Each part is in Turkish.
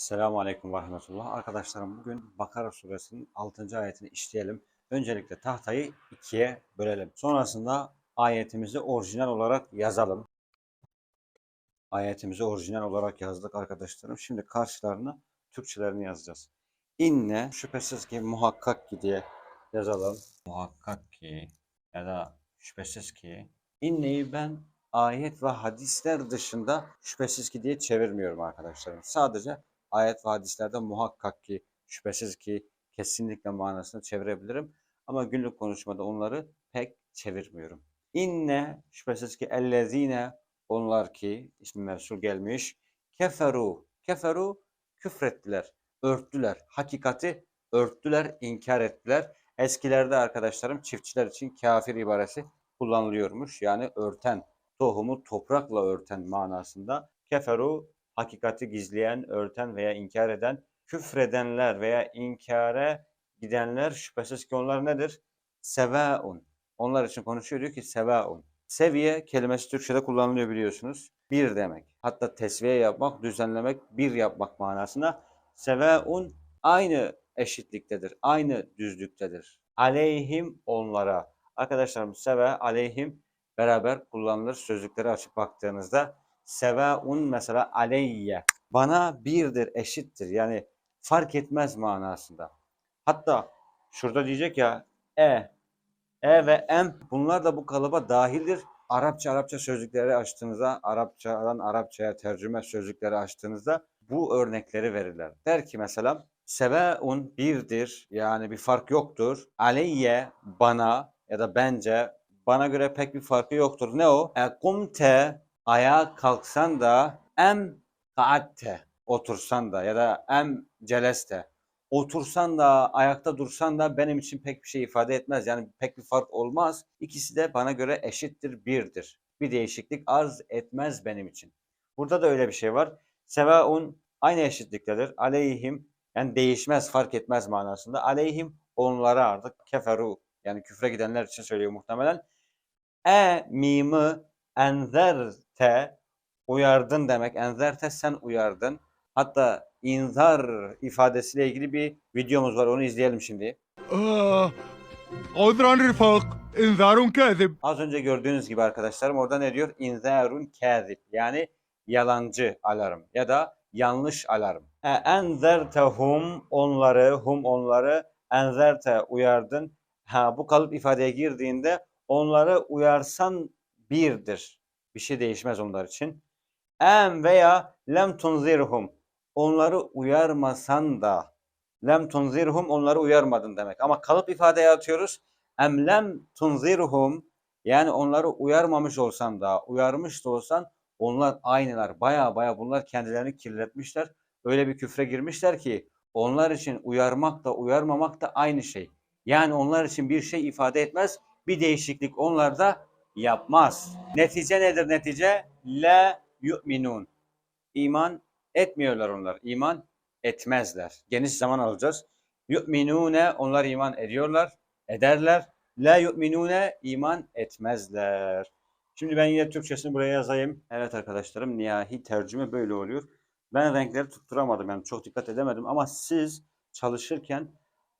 Selamun Aleyküm ve Rahmetullah. Arkadaşlarım bugün Bakara suresinin 6. ayetini işleyelim. Öncelikle tahtayı ikiye bölelim. Sonrasında ayetimizi orijinal olarak yazalım. Ayetimizi orijinal olarak yazdık arkadaşlarım. Şimdi karşılarına Türkçelerini yazacağız. İnne şüphesiz ki muhakkak ki diye yazalım. Muhakkak ki ya da şüphesiz ki. İnneyi ben ayet ve hadisler dışında şüphesiz ki diye çevirmiyorum arkadaşlarım. Sadece ayet ve hadislerde muhakkak ki, şüphesiz ki, kesinlikle manasını çevirebilirim. Ama günlük konuşmada onları pek çevirmiyorum. İnne şüphesiz ki ellezine onlar ki ismi mevsul gelmiş. Keferu, keferu küfrettiler, örttüler. Hakikati örttüler, inkar ettiler. Eskilerde arkadaşlarım çiftçiler için kafir ibaresi kullanılıyormuş. Yani örten, tohumu toprakla örten manasında. Keferu hakikati gizleyen, örten veya inkar eden, küfredenler veya inkare gidenler şüphesiz ki onlar nedir? Sevaun. Onlar için konuşuyor diyor ki sevaun. Seviye kelimesi Türkçe'de kullanılıyor biliyorsunuz. Bir demek. Hatta tesviye yapmak, düzenlemek, bir yapmak manasına. Sevaun aynı eşitliktedir, aynı düzlüktedir. Aleyhim onlara. Arkadaşlarım seve, aleyhim beraber kullanılır. Sözlükleri açıp baktığınızda sevaun mesela aleyye. Bana birdir, eşittir. Yani fark etmez manasında. Hatta şurada diyecek ya e, e ve em bunlar da bu kalıba dahildir. Arapça Arapça sözlükleri açtığınızda, Arapçadan Arapçaya tercüme sözlükleri açtığınızda bu örnekleri verirler. Der ki mesela sevaun birdir yani bir fark yoktur. Aleyye bana ya da bence bana göre pek bir farkı yoktur. Ne o? E kumte ayağa kalksan da em kaatte otursan da ya da em celeste otursan da ayakta dursan da benim için pek bir şey ifade etmez. Yani pek bir fark olmaz. İkisi de bana göre eşittir, birdir. Bir değişiklik arz etmez benim için. Burada da öyle bir şey var. Sevaun aynı eşitliktedir. Aleyhim yani değişmez, fark etmez manasında. Aleyhim onlara artık keferu yani küfre gidenler için söylüyor muhtemelen. E mimi te uyardın demek. Enzerte sen uyardın. Hatta inzar ifadesiyle ilgili bir videomuz var. Onu izleyelim şimdi. Ah, odran rifak. İnzarun kazib. Az önce gördüğünüz gibi arkadaşlarım orada ne diyor? İnzarun kazib. Yani yalancı alarm ya da yanlış alarm. E, enzertehum onları, hum onları, enzerte uyardın. Ha, bu kalıp ifadeye girdiğinde onları uyarsan birdir. Bir şey değişmez onlar için. Em veya lem tunzirhum. Onları uyarmasan da lem tunzirhum onları uyarmadın demek. Ama kalıp ifadeye atıyoruz. Em lem tunzirhum yani onları uyarmamış olsan da uyarmış da olsan onlar aynılar. Baya baya bunlar kendilerini kirletmişler. Öyle bir küfre girmişler ki onlar için uyarmak da uyarmamak da aynı şey. Yani onlar için bir şey ifade etmez. Bir değişiklik onlarda yapmaz. Netice nedir netice? La yu'minun. İman etmiyorlar onlar. İman etmezler. Geniş zaman alacağız. Yu'minune onlar iman ediyorlar, ederler. La yu'minune iman etmezler. Şimdi ben yine Türkçesini buraya yazayım. Evet arkadaşlarım niyahi tercüme böyle oluyor. Ben renkleri tutturamadım yani çok dikkat edemedim ama siz çalışırken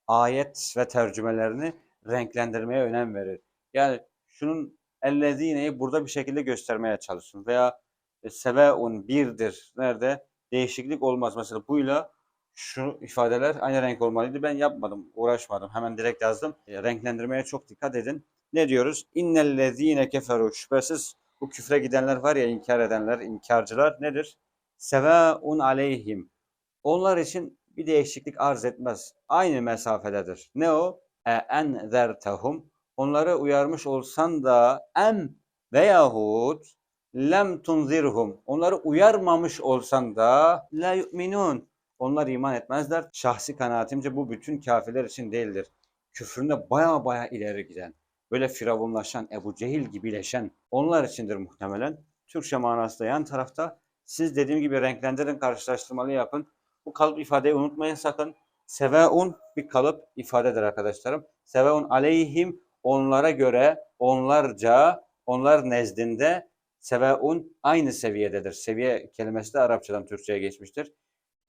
ayet ve tercümelerini renklendirmeye önem verir. Yani şunun ellezineyi burada bir şekilde göstermeye çalışın veya e, seveun birdir. Nerede? Değişiklik olmaz. Mesela buyla şu ifadeler aynı renk olmalıydı. Ben yapmadım, uğraşmadım. Hemen direkt yazdım. E, renklendirmeye çok dikkat edin. Ne diyoruz? İnnellezine keferu. Şüphesiz bu küfre gidenler var ya inkar edenler, inkarcılar nedir? Sevaun aleyhim. Onlar için bir değişiklik arz etmez. Aynı mesafededir. Ne o? E enzertehum. Onları uyarmış olsan da em veyahut lem tunzirhum. Onları uyarmamış olsan da la yu'minun. Onlar iman etmezler. Şahsi kanaatimce bu bütün kafirler için değildir. Küfründe baya baya ileri giden, böyle firavunlaşan, Ebu Cehil gibileşen onlar içindir muhtemelen. Türkçe manası da yan tarafta. Siz dediğim gibi renklendirin, karşılaştırmalı yapın. Bu kalıp ifadeyi unutmayın sakın. Seveun bir kalıp ifadedir arkadaşlarım. Seveun aleyhim onlara göre, onlarca, onlar nezdinde seveun aynı seviyededir. Seviye kelimesi de Arapçadan Türkçe'ye geçmiştir.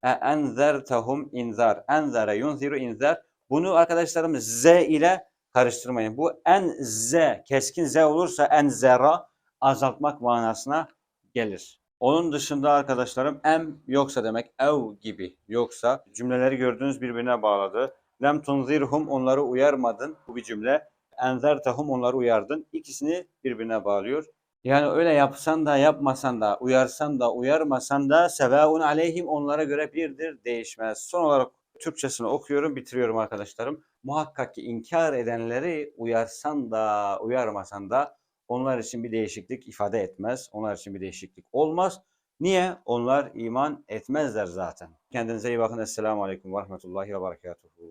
E enzertehum inzar. Enzara yunziru inzar. Bunu arkadaşlarım z ile karıştırmayın. Bu en z, keskin z olursa enzera azaltmak manasına gelir. Onun dışında arkadaşlarım em yoksa demek ev gibi yoksa cümleleri gördüğünüz birbirine bağladı. Lem tunzirhum onları uyarmadın bu bir cümle. Enzertehum onları uyardın. İkisini birbirine bağlıyor. Yani öyle yapsan da yapmasan da uyarsan da uyarmasan da sevaun aleyhim onlara göre birdir değişmez. Son olarak Türkçesini okuyorum bitiriyorum arkadaşlarım. Muhakkak ki inkar edenleri uyarsan da uyarmasan da onlar için bir değişiklik ifade etmez. Onlar için bir değişiklik olmaz. Niye? Onlar iman etmezler zaten. Kendinize iyi bakın. Esselamu Aleyküm ve Rahmetullahi ve Berekatuhu.